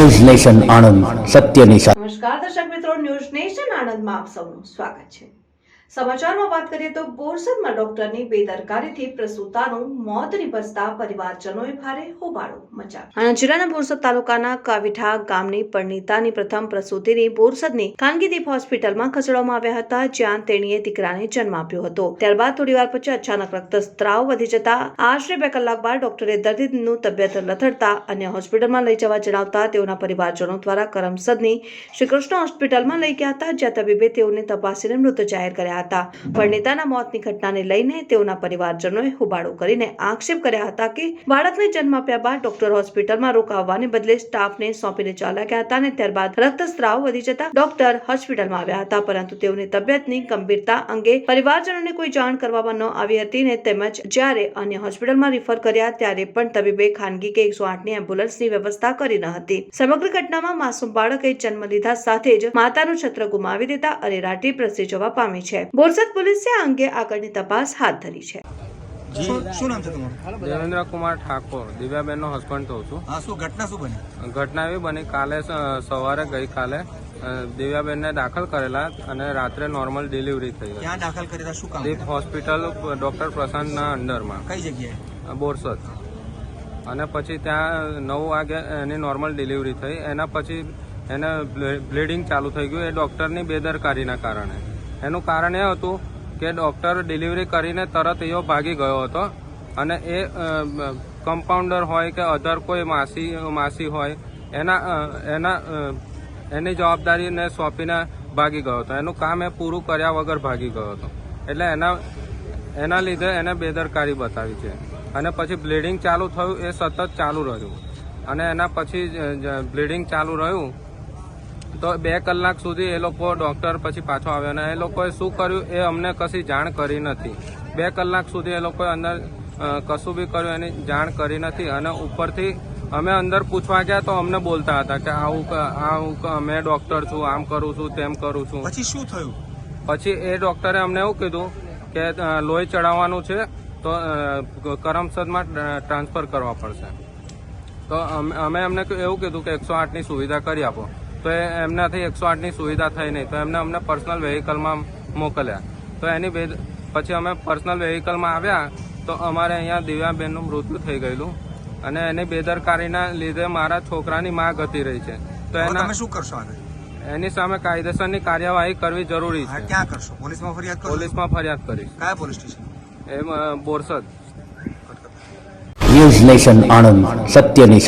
News nation Anand, સત્યની સાથે. નમસ્કાર, દર્શક મિત્રો, ન્યૂઝ નેશન આણંદમાં આપ સૌનું સ્વાગત છે. સમાચારમાં વાત કરીએ તો બોરસદમાં ડોક્ટરની બેદરકારીથી પ્રસૂતાનું મોત નિપજતા પરિવારજનોએ ભારે હોબાળો મચાવ્યો આણંદ જિલ્લાના બોરસદ તાલુકાના કાવીઠા ગામની પરણીતાની પ્રથમ પ્રસૂતિની બોરસદની ખાનગીદીપ હોસ્પિટલમાં ખસેડવામાં આવ્યા હતા, જ્યાં તેણીએ દીકરાને જન્મ આપ્યો હતો. ત્યારબાદ થોડીવાર પછી અચાનક રક્તસ્ત્રાવ વધી જતા આશરે બે કલાક બાદ ડોક્ટરે દર્દીનું તબિયત લથડતા અન્ય હોસ્પિટલમાં લઈ જવા જણાવતા તેઓના પરિવારજનો દ્વારા કરમસદની શ્રીકૃષ્ણ હોસ્પિટલમાં લઈ ગયા હતા, જ્યાં તબીબે તેઓને તપાસીને મૃત જાહેર કર્યા હતા. પરણિતાના મોતની ઘટનાને લઈને તેઓના પરિવારજનોએ હોબાળો કરીને આક્ષેપ કર્યા હતા કે બાળકને જન્મ આપ્યા બાદ ડોક્ટર હોસ્પિટલમાં રોકાવવાને બદલે સ્ટાફને સોંપીને ચાલ્યા હતા અને ત્યારબાદ રક્તસ્ત્રાવ વધી જતા ડોક્ટર હોસ્પિટલમાં આવ્યા હતા. પરંતુ તેઓની તબિયતની ગંભીરતા અંગે પરિવારજનોને કોઈ જાણ કરવામાં ન આવી હતી ને તેમજ જ્યારે અન્ય હોસ્પિટલમાં રિફર કર્યા ત્યારે પણ તબીબે ખાનગી કે એકસો આઠની એમ્બ્યુલન્સની વ્યવસ્થા કરી ન હતી. સમગ્ર ઘટનામાં માસૂમ બાળકે જન્મ લીધા સાથે જ માતાનું છત્ર ગુમાવી દેતા અરેરાટી પ્રસરી જવા પામી છે. બોરસદ પોલીસે આ અંગે આગળની તપાસ હાથ ધરી છે. શું શું નામ છે તમારું? દેવેન્દ્ર કુમાર ઠાકોર દિવ્યાબેનનો હસબન્ડ થઉં છું. હા શું ઘટના શું બની? ઘટના એવી બની કાલે સવારે ગઈકાલે દિવ્યાબેનને દાખલ કરેલા અને રાત્રે નોર્મલ ડિલિવરી થઈ ક્યાં દાખલ કરી હતા શું કામ દીપ હોસ્પિટલ ડોક્ટર પ્રશાંતના અંડરમાં. કઈ જગ્યાએ? બોરસદ. અને પછી ત્યાં નવ વાગે એની નોર્મલ ડિલિવરી થઈ. એના પછી એને બ્લીડિંગ ચાલુ થઈ ગયું. એ ડૉક્ટરની બેદરકારીના કારણે. એનું કારણ એ હતું કે ડૉક્ટર ડિલિવરી કરીને તરત એવો ભાગી ગયો હતો. અને એ કમ્પાઉન્ડર હોય કે અધર કોઈ માસી માસી હોય, એના એના એની જવાબદારીને સોંપીને ભાગી ગયો હતો. એનું કામ એ પૂરું કર્યા વગર ભાગી ગયો હતો. એટલે એના એના લીધે એને બેદરકારી બતાવી છે. અને પછી બ્લીડિંગ ચાલુ થયું એ સતત ચાલુ રહ્યું. અને એના પછી બ્લીડિંગ ચાલુ રહ્યું તો બે કલાક સુધી એ લોકો ડોક્ટર પછી પાછો આવ્યો અને એ લોકોએ શું કર્યું એ અમને કશી જાણ કરી નથી. બે કલાક સુધી એ લોકોએ અંદર કશું બી કર્યું એની જાણ કરી નથી અને ઉપરથી અમે અંદર પૂછવા ગયા તો અમને બોલતા હતા કે આવું આવું મેં ડોક્ટર છું આમ કરું છું તેમ કરું છું. પછી શું થયું? પછી એ ડોક્ટરે અમને એવું કીધું કે લોહી ચડાવવાનું છે તો કરમસદમાં ટ્રાન્સફર કરવા પડશે. તો અમે અમે એમને એવું કીધું કે એકસો આઠની સુવિધા કરી આપો. તો એ એમનાથી એકસો આઠની સુવિધા થઈ નહીં. તો એમને અમને પર્સનલ વેહિકલમાં મોકલ્યા. તો એની બે પછી અમે પર્સનલ વેહિકલમાં આવ્યા તો અમારે અહીંયા દિવ્યાબેનનું મૃત્યુ થઈ ગયેલું. અને એની બેદરકારીના લીધે મારા છોકરાની માં ગતી રહી છે. તો એના શું કરશો એની સામે કાયદેસરની કાર્યવાહી કરવી જરૂરી છે. ક્યાં કરશો? પોલીસમાં ફરિયાદ પોલીસમાં ફરિયાદ કરીશ. કયા પોલીસ સ્ટેશન? એમ બોરસદ. ન્યૂઝ નેશન આણંદ સત્યની